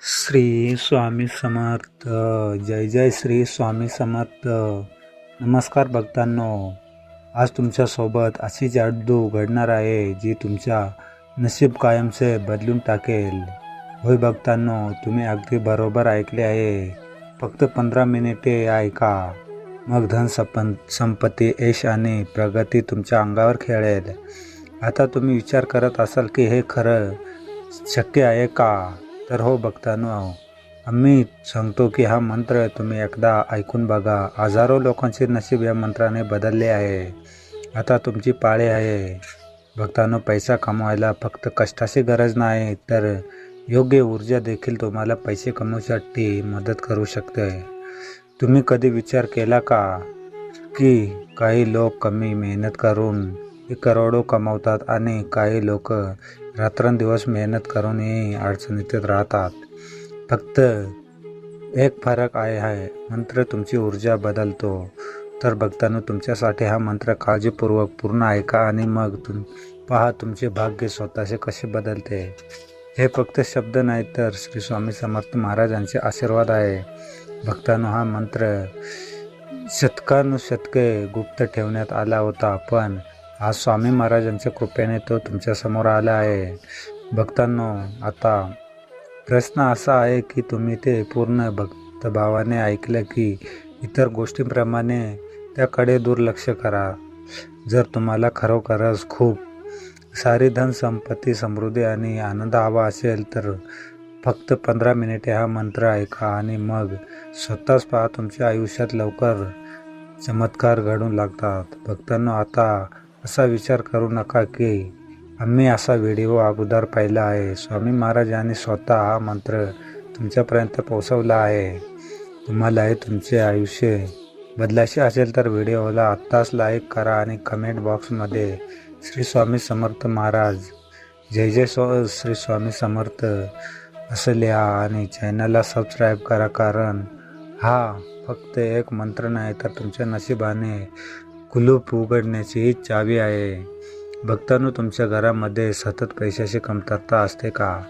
श्री स्वामी समर्थ. जय जय श्री स्वामी समर्थ. नमस्कार भक्तांनो. आज तुमच्यासोबत अशी जादू घडणार आहे जी तुमच्या नशीब कायमचे बदलून टाकेल. होय भक्तांनो तुम्ही अगदी बरोबर ऐकले आहे. फक्त पंधरा मिनिटे ऐका. मग धन सपन संपत्ती यश आणि प्रगती तुमच्या अंगावर खेळेल. आता तुम्ही विचार करत असाल की हे खरं शक्य आहे का? तर हो बघतानो आम्ही सांगतो की हा मंत्र तुम्ही एकदा ऐकून बघा. हजारो लोकांचे नशीब या मंत्राने बदलले आहे. आता तुमची पाळी आहे. भक्तांनो पैसा कमवायला फक्त कष्टाची गरज नाही तर योग्य ऊर्जा देखील तुम्हाला पैसे कमवण्यासाठी मदत करू शकते. तुम्ही कधी विचार केला का की काही लोक कमी मेहनत करून करोडो कमवतात आणि काही लोक रात्रंदिवस मेहनत करूनही अडचणीत राहतात. फक्त एक फरक आहे आहे. मंत्र तुमची ऊर्जा बदलतो. तर भक्तांनो तुमच्यासाठी हा मंत्र काळजीपूर्वक पूर्ण ऐका आणि मग तुम पहा तुमचे भाग्य स्वतःचे कसे बदलते? हे फक्त शब्द नाही तर श्री स्वामी समर्थ महाराजांचे आशीर्वाद आहे. भक्तांनो हा मंत्र शतकानुशतके गुप्त ठेवण्यात आला होता पण आज स्वामी महाराजांच्या कृपेने तो तुमच्यासमोर आला आहे. भक्तांनो आता प्रश्न असा आहे की तुम्ही ते पूर्ण भक्तभावाने ऐकलं की इतर गोष्टींप्रमाणे त्याकडे दुर्लक्ष करा. जर तुम्हाला खरोखरच खूप सारी धन संपत्ती समृद्धी आणि आनंद हवा असेल तर फक्त पंधरा मिनिटे हा मंत्र ऐका आणि मग स्वतःच पहा तुमच्या आयुष्यात लवकर चमत्कार घडून लागतात. भक्तांनो आता असा विचार करू नका की आम्ही असा व्हिडिओ अगोदर पाहिला आहे. स्वामी महाराजांनी स्वतः हा मंत्र तुमच्यापर्यंत पोहोचवला आहे. तुम्हालाही तुमचे आयुष्य बदलायचे असेल तर व्हिडिओला आत्ताच लाईक करा आणि कमेंट बॉक्समध्ये श्री स्वामी समर्थ महाराज जय जय स्व श्री स्वामी समर्थ असं लिहा आणि चॅनलला सबस्क्राईब करा. कारण हा फक्त एक मंत्र नाही तर तुमच्या नशिबाने कुलूप उघडण्याची ही चावी आहे. भक्तांनो तुमच्या घरामध्ये सतत पैशाची कमतरता असते का?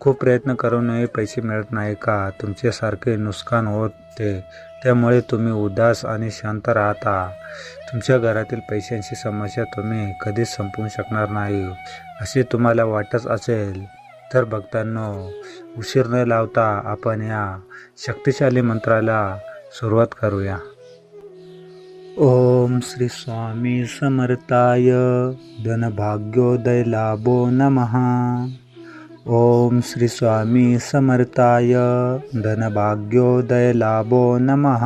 खूप प्रयत्न करूनही पैसे मिळत नाही का? तुमच्यासारखे नुकसान होते. त्यामुळे तुम्ही उदास आणि शांत राहता. तुमच्या घरातील पैशांची समस्या तुम्ही कधीच संपवू शकणार नाही असे तुम्हाला वाटत असेल. तर भक्तांनो उशीर न लावता आपण या शक्तिशाली मंत्राला सुरुवात करूया. ओम श्री स्वामी समर्थाय धनभाग्योदय लाभो नमः। ओम श्री स्वामी समर्थाय धनभाग्योदय लाभो नमः।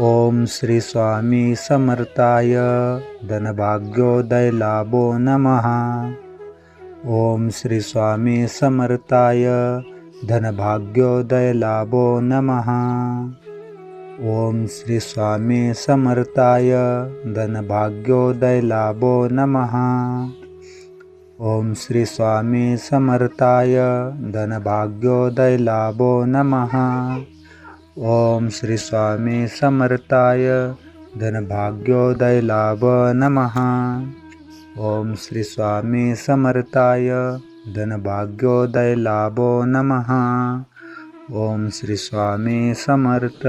ओम श्री स्वामी समर्थाय धनभाग्योदय लाभो नमः। ओम श्री स्वामी समर्थाय धनभाग्योदय लाभो नमः ओम श्री स्वामी समर्थाय धनभाग्योदय लाभो नमः। ओम श्री स्वामी समर्थाय धनभाग्योदय लाभो नमः। ओम श्री स्वामी समर्थाय धनभाग्योदय लाभ नमः। ओम श्री स्वामी समर्थाय धनभाग्योदय लाभो नमः। ओम श्री स्वामी समर्थ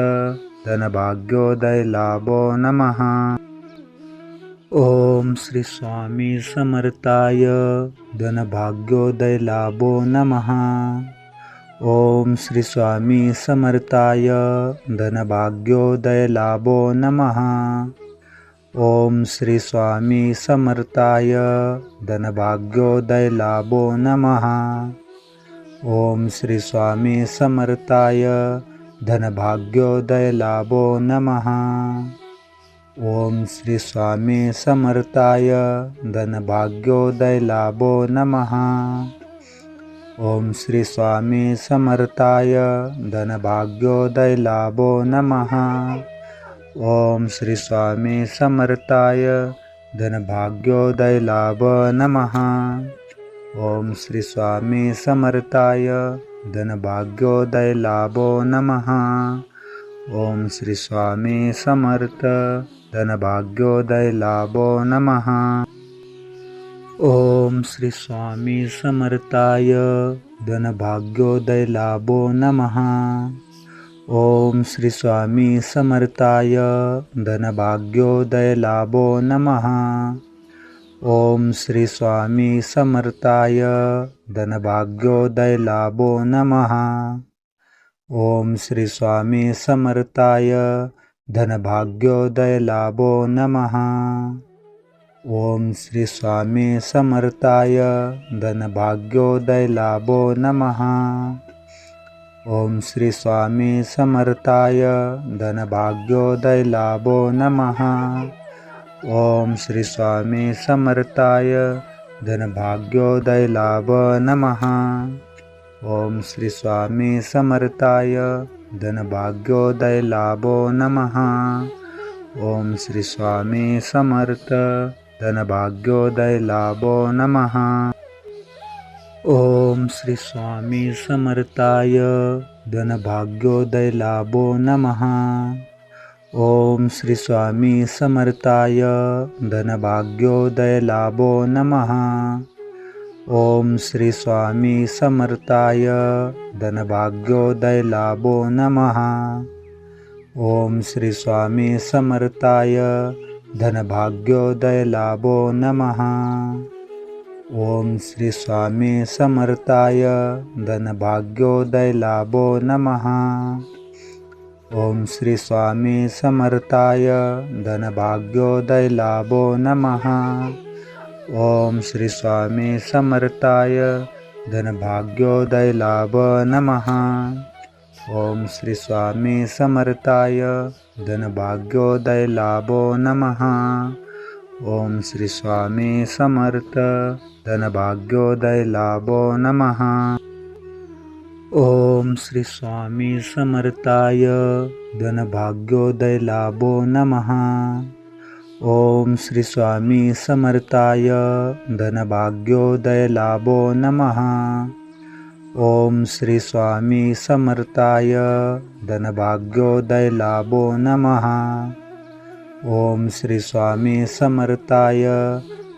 धनभाग्योदय लाभो नमः। ओम श्री स्वामी समर्थाय। धनभाग्योदय लाभो नमः। ओम श्री स्वामी समर्थाय। धनभाग्योदय लाभो नमः। ओम श्री स्वामी समर्थाय। धनभाग्योदय लाभो नमः। ओम श्री स्वामी समर्थाय। धनभाग्योदय लाभो नमः। ओम श्री स्वामी समर्थाय धनभाग्योदय लाभो नमः। ओम श्री स्वामी समर्थाय धनभाग्योदय लाभो नमः। ओम श्री स्वामी समर्थाय धनभाग्योदय लाभ नमः। ओम श्री स्वामी समर्थाय धनभाग्योदय लाभो नमः। ओम श्री स्वामी समर्थ। धनभाग्योदय लाभो नमः। ओम श्री स्वामी समर्थाय। धनभाग्योदय लाभो नमः। ओम श्री स्वामी समर्थाय। धनभाग्योदय लाभो नमः ओम श्री स्वामी समर्थाय धनभाग्योदय लाभो नमः। ओम श्री स्वामी समर्थाय धनभाग्योदय लाभो नमः। ओम श्री स्वामी समर्थाय धनभाग्योदय लाभो नमः। ओम श्री स्वामी समर्थाय धनभाग्योदय लाभो नमः ओम श्री स्वामी समर्थाय धनभाग्योदय लाभ नमः। ओम श्री स्वामी समर्थाय धनभाग्योदय लाभो नमः। ओम श्री स्वामी समर्थ धनभाग्योदय नमः। ओम श्री स्वामी समर्थाय धनभाग्योदय लाभो नमः ओम श्री स्वामी समर्थाय धनभाग्योदय लाभो नमः। ओम श्री स्वामी समर्थाय धनभाग्योदय लाभो नमः। ओम श्री स्वामी समर्थाय धनभाग्योदय लाभो नमः। ओम श्री स्वामी समर्थाय धनभाग्योदय लाभो नमः ओम श्री स्वामी समर्थाय धनभाग्योदय लाभो नमः। ओम श्री स्वामी समर्थाय धनभाग्योदय लाभ नमः। ओम श्री स्वामी समर्थाय धनभाग्योदय लाभो नमः। ओम श्री स्वामी समर्थ धनभाग्योदय नमः स्वामी समर्थाय धनभाग्योदय लाभो नमः। ओम श्री स्वामी समर्थाय धनभाग्योदय लाभो नमः। ओम श्री स्वामी समर्थाय धनभाग्योदय लाभो नमः। श्री स्वामी समर्थाय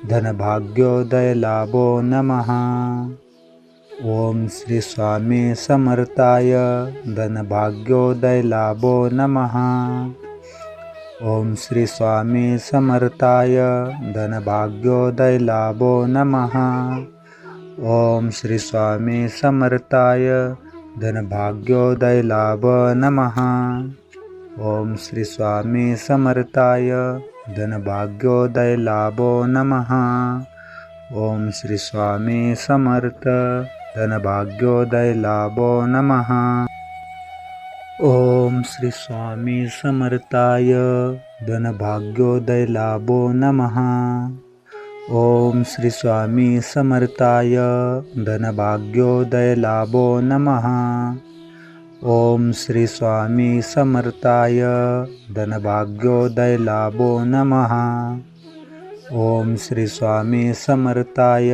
धनभाग्योदय लाभो नमः ओम श्री स्वामी समर्थाय धनभाग्योदय लाभो नमः। ओम श्री स्वामी समर्थाय धनभाग्योदय लाभो नमः। ओम श्री स्वामी समर्थाय धनभाग्योदय लाभ नमः। ओम श्री स्वामी समर्थाय धनभाग्योदय लाभो नमः। ओम श्री समर्थ धनभाग्योदय लाभो नमः। ओम श्री स्वामी समर्थाय। धनभाग्योदय लाभो नमः। ओम श्री स्वामी समर्थाय। धनभाग्योदय लाभो नमः। ओम श्री स्वामी समर्थाय। धनभाग्योदय लाभो नमः। ओम श्री स्वामी समर्थाय।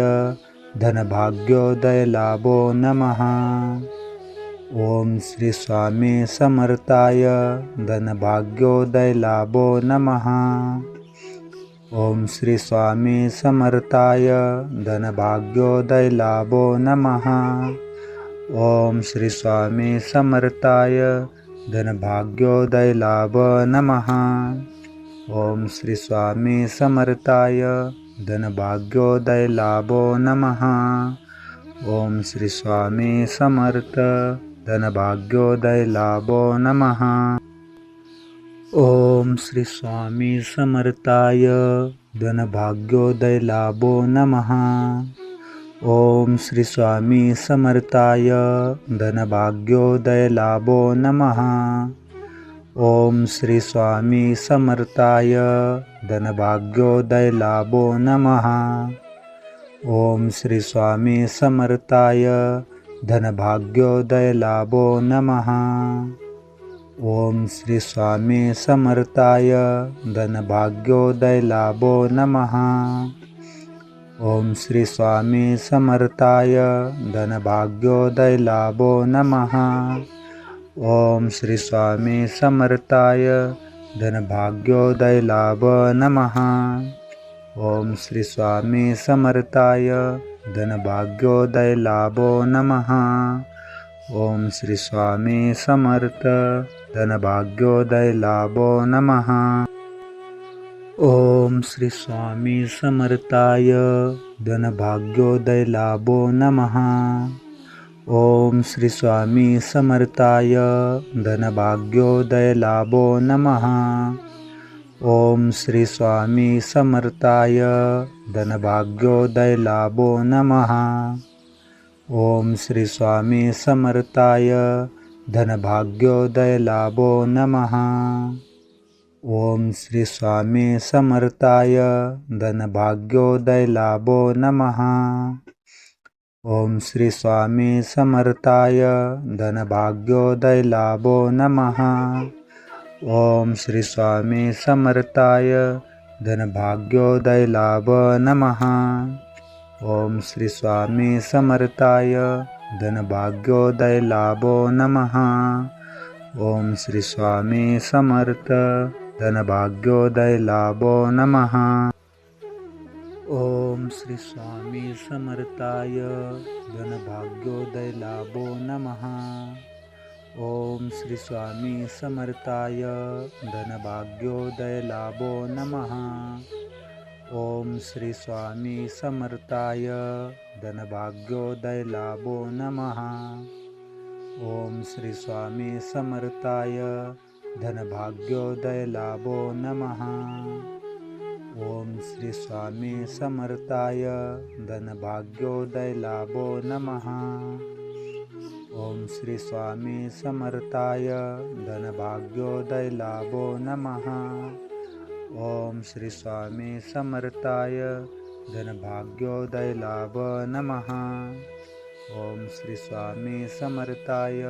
धनभाग्योदय लाभो नमः। ओम श्री स्वामी समर्थाय धनभाग्योदय लाभो नमः। ओम श्री स्वामी समर्थाय धनभाग्योदय लाभो नमः। ओम श्री स्वामी समर्थाय धनभाग्योदय लाभ नमः। ओम श्री स्वामी समर्थाय धनभाग्योदय लाभो नमः। ओम श्री स्वामी समर्थ। धनभाग्योदय नमः। ओम श्री स्वामी समर्थाय। धनभाग्योदय लाभो नमः। ओम श्री स्वामी समर्थाय। धनभाग्योदय लाभो नमः। ओम श्री स्वामी समर्थाय धनभाग्योदय लाभो नमः। ओम श्री स्वामी समर्थाय धनभाग्योदय लाभो नमः। ओम श्री स्वामी समर्थाय धनभाग्योदय लाभो नमः। ओम श्री स्वामी समर्थाय धनभाग्योदय लाभो नमः। ओम श्री स्वामी समर्थाय धनभाग्योदय लाभ नमः। ओम श्री स्वामी समर्थाय धनभाग्योदय लाभो नमः। ओम श्री स्वामी समर्थ धनभाग्योदय लाभो नमः। ओम श्री स्वामी समर्थाय धनभाग्योदय लाभो नमः ओम श्री स्वामी समर्थाय धनभाग्योदय लाभो नमः। ओम श्री स्वामी समर्थाय धनभाग्योदय लाभो नमः। ओम श्री स्वामी समर्थाय धनभाग्योदय लाभो नमः। ओम श्री स्वामी समर्थाय धनभाग्योदय लाभो नमः ओम श्री स्वामी समर्थाय धनभाग्योदय लाभो नमः। ओम श्री स्वामी समर्थाय धनभाग्योदय लाभ नमः। ओम श्री स्वामी समर्थाय धनभाग्योदय लाभो नमः। ओम श्री स्वामी समर्थ धनभाग्योदय नमः ओम श्री स्वामी समर्थाय धनभाग्योदय लाभो नमः। ओम श्री स्वामी समर्थाय धनभाग्योदय लाभो नमः। ओम श्री स्वामी समर्थाय धनभाग्योदय लाभो नमः। ओम श्री स्वामी समर्थाय धनभाग्योदय लाभो नमः ओम श्री स्वामी समर्थाय धनभाग्योदय लाभो नमः। ओम श्री स्वामी समर्थाय धनभाग्योदय लाभो नमः। ओम श्री स्वामी समर्थाय धनभाग्योदय लाभ नमः। ओम श्री स्वामी समर्थाय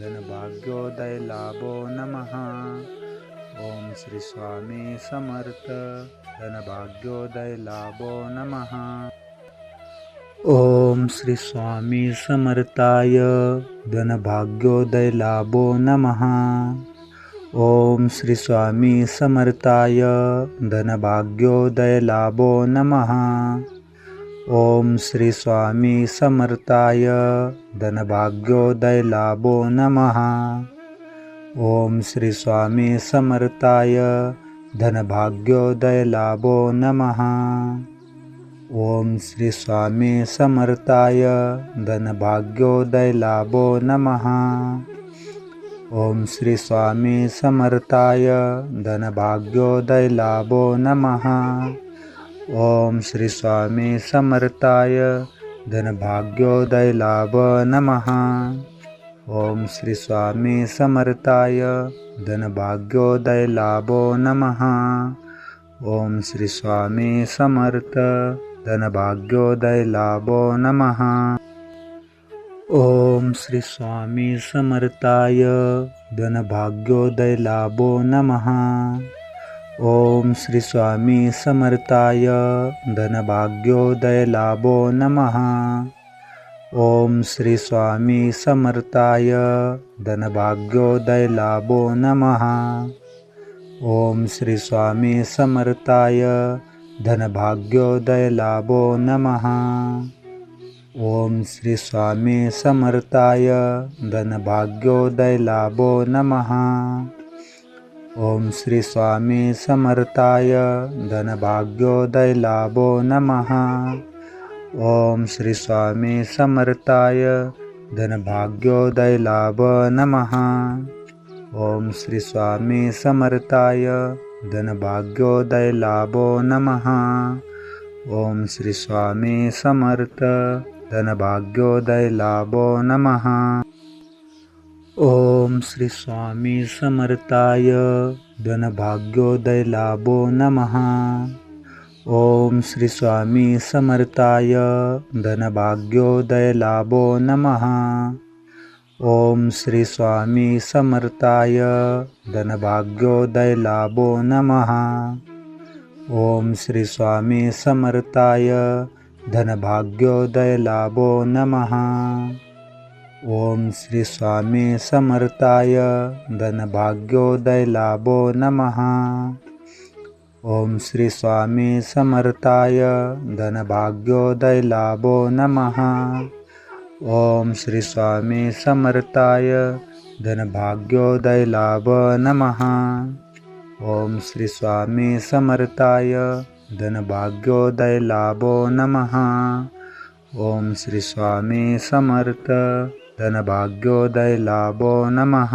धनभाग्योदय लाभो नमः ओम श्री स्वामी समर्थ. धनभाग्योदय लाभो नमः. ओम श्री स्वामी समर्थाय. धनभाग्योदय लाभो नमः. ओम श्री स्वामी समर्थाय. धनभाग्योदय लाभो नमः. ओम श्री स्वामी समर्थाय. धनभाग्योदय लाभो नमः. ओम श्री स्वामी समर्थाय धनभाग्योदय लाभो नमः। ओम श्री स्वामी समर्थाय धनभाग्योदय लाभो नमः। ओम श्री स्वामी समर्थाय धनभाग्योदय लाभो नमः। ओम श्री स्वामी समर्थाय धनभाग्योदय लाभ नमः ओम श्री स्वामी समर्थाय धनभाग्योदय लाभो नमः। ओम श्री स्वामी समर्थ धनभाग्योदय लाभो नमः। ओम श्री स्वामी समर्थाय धनभाग्योदय लाभो नमः। ओम श्री स्वामी समर्थाय धनभाग्योदय लाभो नमः। ओम श्री स्वामी समर्थाय धनभाग्योदय लाभो नमः। ओम श्री स्वामी समर्थाय धनभाग्योदय लाभो नमः। ओम श्री स्वामी समर्थाय धनभाग्योदय लाभो नमः। ओम श्री स्वामी समर्थाय धनभाग्योदय लाभो नमः ओम श्री स्वामी समर्थाय। धनभाग्योदय लाभ नमः। ओम श्री स्वामी समर्थाय। धनभाग्योदय लाभो नमः। ओम श्री स्वामी समर्थ। धनभाग्योदय लाभो नमः। ओम श्री स्वामी समर्थाय। धनभाग्योदय लाभो नमः। ओम श्री स्वामी समर्थाय धनभाग्योदय लाभो नमः। ओम श्री स्वामी समर्थाय धनभाग्योदय लाभो नमः। ओम श्री स्वामी समर्थाय धनभाग्योदय लाभो नमः। ओम श्री स्वामी समर्थाय धनभाग्योदय लाभो नमः ओम श्री स्वामी समर्थाय धनभाग्योदय लाभो नमः। ओम श्री स्वामी समर्थाय धनभाग्योदय लाभ नमः। ओम श्री स्वामी समर्थाय धनभाग्योदय लाभो नमः। ओम श्री स्वामी समर्थ धनभाग्योदय नमः